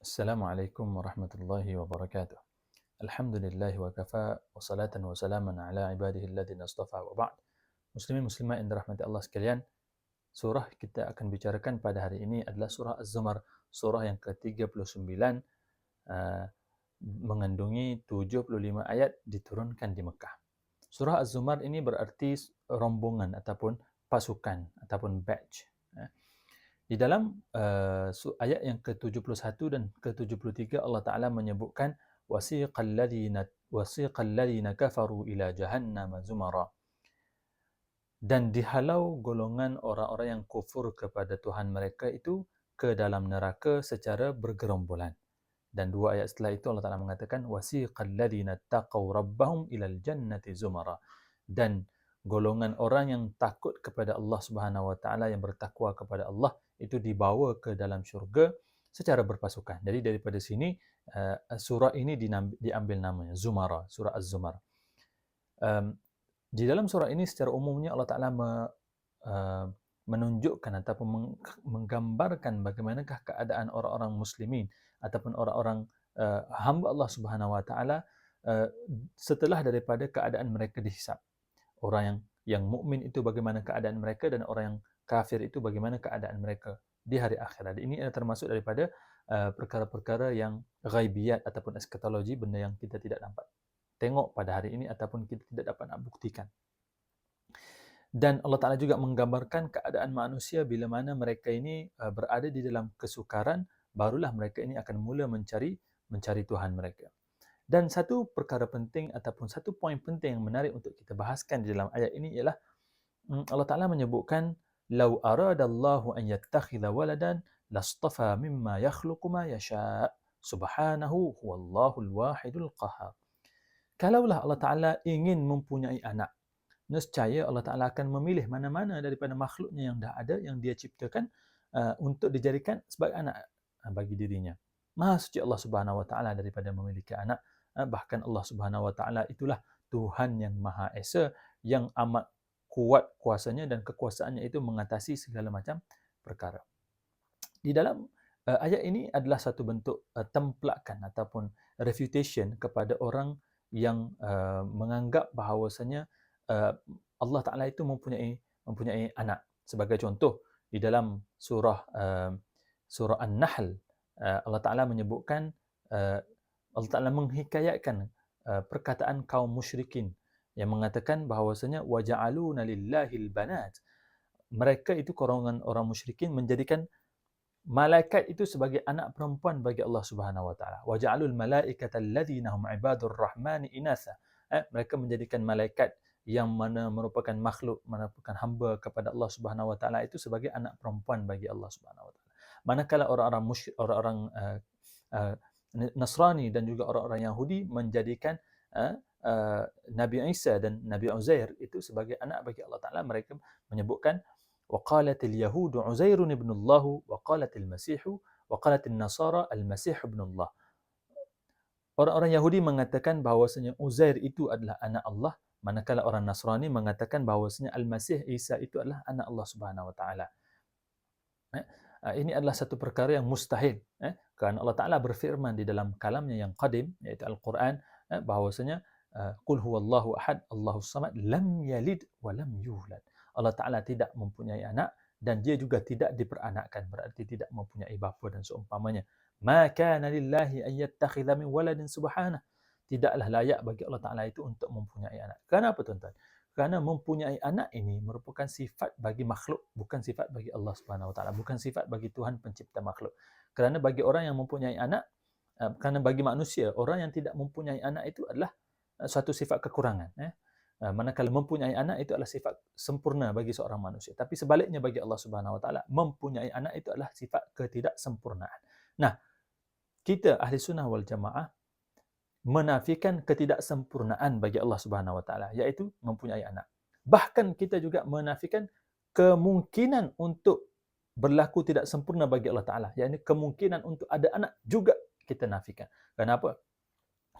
Assalamualaikum warahmatullahi wabarakatuh. Alhamdulillah wa kafa wa salatan wa salaman ala ibadihi alladhina astafa wa ba'd. Muslimin muslimat yang dirahmati Allah sekalian, surah kita akan bicarakan pada hari ini adalah surah Az-Zumar, surah yang ke-39 uh, mengandungi 75 ayat diturunkan di Mekah. Surah Az-Zumar ini berarti rombongan ataupun pasukan ataupun batch. Di dalam uh, ayat yang ke-71 dan ke-73 Allah Taala menyebutkan wasiqal ladina wasiqal ladina kafaru ila jahannam zumara. Dan dihalau golongan orang-orang yang kufur kepada Tuhan mereka itu ke dalam neraka secara bergerombolan. Dan dua ayat setelah itu Allah Taala mengatakan wasiqal ladina taqaw rabbahum ila jannati zumara. Dan golongan orang yang takut kepada Allah Subhanahu wa taala yang bertakwa kepada Allah itu dibawa ke dalam syurga secara berpasukan. Jadi daripada sini uh, surah ini diambil namanya Zumara, surah Az-Zumar. Um, di dalam surah ini secara umumnya Allah Taala me, uh, menunjukkan ataupun menggambarkan bagaimanakah keadaan orang-orang muslimin ataupun orang-orang uh, hamba Allah Subhanahu wa taala uh, setelah daripada keadaan mereka dihisap. Orang yang yang mukmin itu bagaimana keadaan mereka dan orang yang kafir itu bagaimana keadaan mereka di hari akhirat. Ini adalah termasuk daripada uh, perkara-perkara yang ghaibiyat ataupun eskatologi, benda yang kita tidak dapat tengok pada hari ini ataupun kita tidak dapat nak buktikan. Dan Allah Ta'ala juga menggambarkan keadaan manusia bila mana mereka ini uh, berada di dalam kesukaran, barulah mereka ini akan mula mencari mencari Tuhan mereka. Dan satu perkara penting ataupun satu poin penting yang menarik untuk kita bahaskan di dalam ayat ini ialah mm, Allah Ta'ala menyebutkan Lau arad Allah أن يتخذ ولدا لاصطفى مما يخلق ما يشاء سبحانه هو الله Kalaulah Allah Ta'ala ingin mempunyai anak, nescaya Allah Ta'ala akan memilih mana-mana daripada makhluknya yang dah ada, yang dia ciptakan uh, untuk dijadikan sebagai anak uh, bagi dirinya. Maha suci Allah Subhanahu Wa Ta'ala daripada memiliki anak, uh, bahkan Allah Subhanahu Wa Ta'ala itulah Tuhan yang Maha Esa, yang amat kuat kuasanya dan kekuasaannya itu mengatasi segala macam perkara. Di dalam uh, ayat ini adalah satu bentuk uh, templakan ataupun refutation kepada orang yang uh, menganggap bahawasanya uh, Allah Taala itu mempunyai mempunyai anak. Sebagai contoh di dalam surah uh, surah An-Nahl uh, Allah Taala menyebutkan uh, Allah Taala menghikayatkan uh, perkataan kaum musyrikin yang mengatakan bahawasanya waja'aluna lillahil banat. Mereka itu golongan orang musyrikin menjadikan malaikat itu sebagai anak perempuan bagi Allah Subhanahu wa taala. Waja'alul malaikata alladhina hum ibadur rahmani inatha eh, mereka menjadikan malaikat yang mana merupakan makhluk merupakan hamba kepada Allah Subhanahu wa taala itu sebagai anak perempuan bagi Allah Subhanahu wa taala. Manakala orang-orang musyrik orang-orang uh, uh, Nasrani dan juga orang-orang Yahudi menjadikan uh, Eh, Nabi Isa dan Nabi Uzair itu sebagai anak bagi Allah Taala mereka menyebutkan وقالت اليهود عزير ابن الله وقالت المسيح nasara al-masih ibn Allah Orang-orang Yahudi mengatakan bahawasanya Uzair itu adalah anak Allah manakala orang Nasrani mengatakan bahawasanya Al-Masih Isa itu adalah anak Allah Subhanahu wa taala. Eh, eh, ini adalah satu perkara yang mustahil eh kerana Allah Taala berfirman di dalam kalamnya yang qadim iaitu Al-Quran bahawasanya qul huwallahu ahad Allahus samad lam yalid wa lam yulad. Allah Taala tidak mempunyai anak dan dia juga tidak diperanakkan berarti tidak mempunyai bapa dan seumpamanya. Ma kana lillahi an yattakhidha min waladin subhanahu. Tidaklah layak bagi Allah Taala itu untuk mempunyai anak. Kenapa tuan-tuan? Kerana mempunyai anak ini merupakan sifat bagi makhluk bukan sifat bagi Allah Subhanahu Wa Taala bukan sifat bagi Tuhan pencipta makhluk. Kerana bagi orang yang mempunyai anak uh, kerana bagi manusia orang yang tidak mempunyai anak itu adalah Eh, suatu sifat kekurangan eh. Uh, manakala mempunyai anak itu adalah sifat sempurna bagi seorang manusia. Tapi sebaliknya bagi Allah Subhanahu Wa Taala mempunyai anak itu adalah sifat ketidaksempurnaan. Nah kita ahli sunnah wal jamaah menafikan ketidaksempurnaan bagi Allah Subhanahu Wa Taala iaitu mempunyai anak. Bahkan kita juga menafikan kemungkinan untuk berlaku tidak sempurna bagi Allah Taala iaitu kemungkinan untuk ada anak juga kita nafikan. Kenapa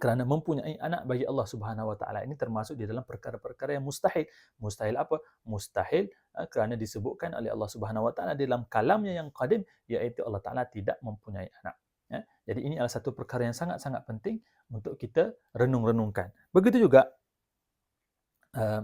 kerana mempunyai anak bagi Allah Subhanahu Wa Taala ini termasuk di dalam perkara-perkara yang mustahil. Mustahil apa? Mustahil uh, kerana disebutkan oleh Allah Subhanahu Wa Taala dalam kalamnya yang qadim iaitu Allah Taala tidak mempunyai anak. Ya. Jadi ini adalah satu perkara yang sangat-sangat penting untuk kita renung-renungkan. Begitu juga uh,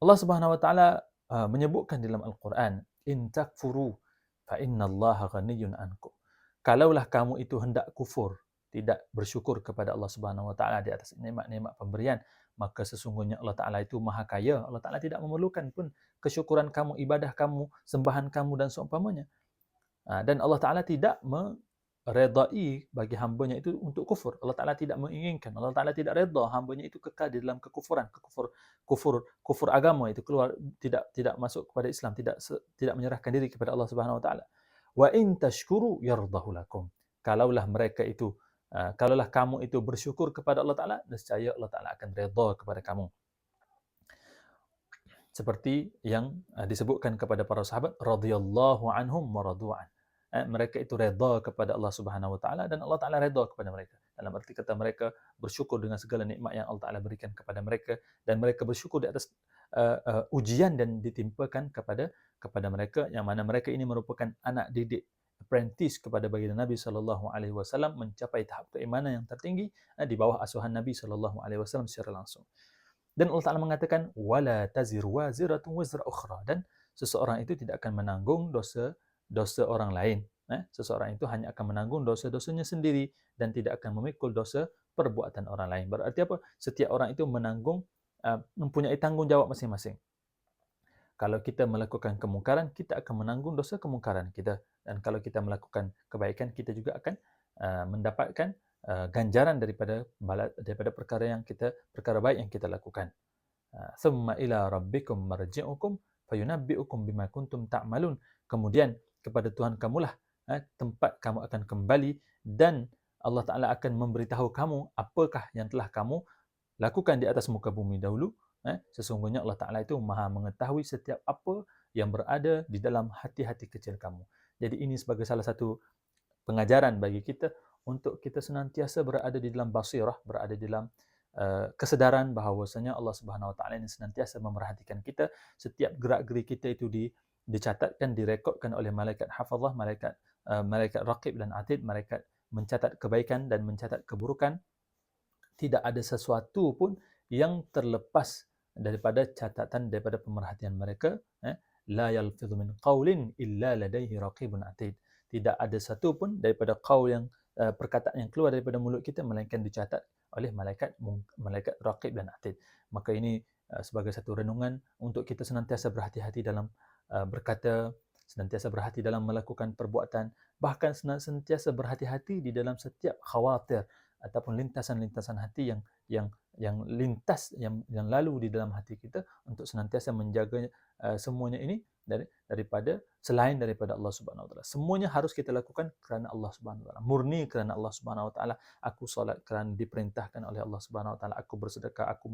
Allah Subhanahu wa taala uh, menyebutkan dalam Al-Quran, "In takfuru fa inna Allah ghaniyyun ankum." Kalaulah kamu itu hendak kufur, tidak bersyukur kepada Allah Subhanahu wa taala di atas nikmat-nikmat pemberian, maka sesungguhnya Allah Taala itu Maha Kaya. Allah Taala tidak memerlukan pun kesyukuran kamu, ibadah kamu, sembahan kamu dan seumpamanya. Ha, dan Allah Taala tidak meredai bagi hambanya itu untuk kufur. Allah Taala tidak menginginkan. Allah Taala tidak redha hambanya itu kekal di dalam kekufuran, kekufur, kufur, kufur agama itu keluar tidak tidak masuk kepada Islam, tidak tidak menyerahkan diri kepada Allah Subhanahu Wa Taala. Wa in tashkuru yardahu lakum. Kalaulah mereka itu uh, kalaulah kamu itu bersyukur kepada Allah Taala, nescaya Allah Taala akan redha kepada kamu seperti yang uh, disebutkan kepada para sahabat radhiyallahu anhum wa. Eh, mereka itu redha kepada Allah Subhanahu wa taala dan Allah taala redha kepada mereka. Dalam arti kata mereka bersyukur dengan segala nikmat yang Allah taala berikan kepada mereka dan mereka bersyukur di atas uh, uh, ujian dan ditimpakan kepada kepada mereka yang mana mereka ini merupakan anak didik apprentice kepada baginda Nabi sallallahu alaihi wasallam mencapai tahap keimanan yang tertinggi eh, di bawah asuhan Nabi sallallahu alaihi wasallam secara langsung. Dan Allah Taala mengatakan wala tazir waziratun wazra ukhra dan seseorang itu tidak akan menanggung dosa dosa orang lain. Eh. seseorang itu hanya akan menanggung dosa-dosanya sendiri dan tidak akan memikul dosa perbuatan orang lain. Berarti apa? Setiap orang itu menanggung eh, mempunyai tanggungjawab masing-masing. Kalau kita melakukan kemungkaran, kita akan menanggung dosa kemungkaran kita. Dan kalau kita melakukan kebaikan, kita juga akan uh, mendapatkan uh, ganjaran daripada daripada perkara yang kita perkara baik yang kita lakukan. Thumma ila rabbikum marji'ukum fayunabbi'ukum bima kuntum ta'malun. Kemudian kepada Tuhan kamulah eh, tempat kamu akan kembali dan Allah Taala akan memberitahu kamu apakah yang telah kamu lakukan di atas muka bumi dahulu. Eh, sesungguhnya Allah Taala itu Maha mengetahui setiap apa yang berada di dalam hati-hati kecil kamu. Jadi ini sebagai salah satu pengajaran bagi kita untuk kita senantiasa berada di dalam basirah, berada di dalam uh, kesedaran bahawasanya Allah Subhanahu Wa Taala ini senantiasa memerhatikan kita setiap gerak-gerik kita itu di dicatatkan direkodkan oleh malaikat hafazah malaikat uh, malaikat raqib dan atid malaikat mencatat kebaikan dan mencatat keburukan tidak ada sesuatu pun yang terlepas daripada catatan daripada pemerhatian mereka eh la yalfidhu min qawlin illa ladaihi raqibun atid. Tidak ada satu pun daripada qaul yang uh, perkataan yang keluar daripada mulut kita melainkan dicatat oleh malaikat malaikat raqib dan atid. Maka ini uh, sebagai satu renungan untuk kita senantiasa berhati-hati dalam uh, berkata senantiasa berhati dalam melakukan perbuatan bahkan senantiasa berhati-hati di dalam setiap khawatir ataupun lintasan-lintasan hati yang yang yang lintas yang yang lalu di dalam hati kita untuk senantiasa menjaga uh, semuanya ini dari daripada selain daripada Allah Subhanahu Wa Taala. Semuanya harus kita lakukan kerana Allah Subhanahu Wa Taala. Murni kerana Allah Subhanahu Wa Taala. Aku solat kerana diperintahkan oleh Allah Subhanahu Wa Taala. Aku bersedekah, aku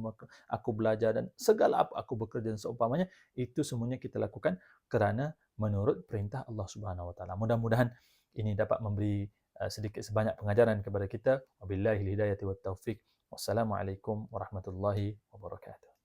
aku belajar dan segala apa aku bekerja dan seumpamanya itu semuanya kita lakukan kerana menurut perintah Allah Subhanahu Wa Taala. Mudah-mudahan ini dapat memberi sedikit sebanyak pengajaran kepada kita. Wabillahi hidayah wa taufik. Wassalamualaikum warahmatullahi wabarakatuh.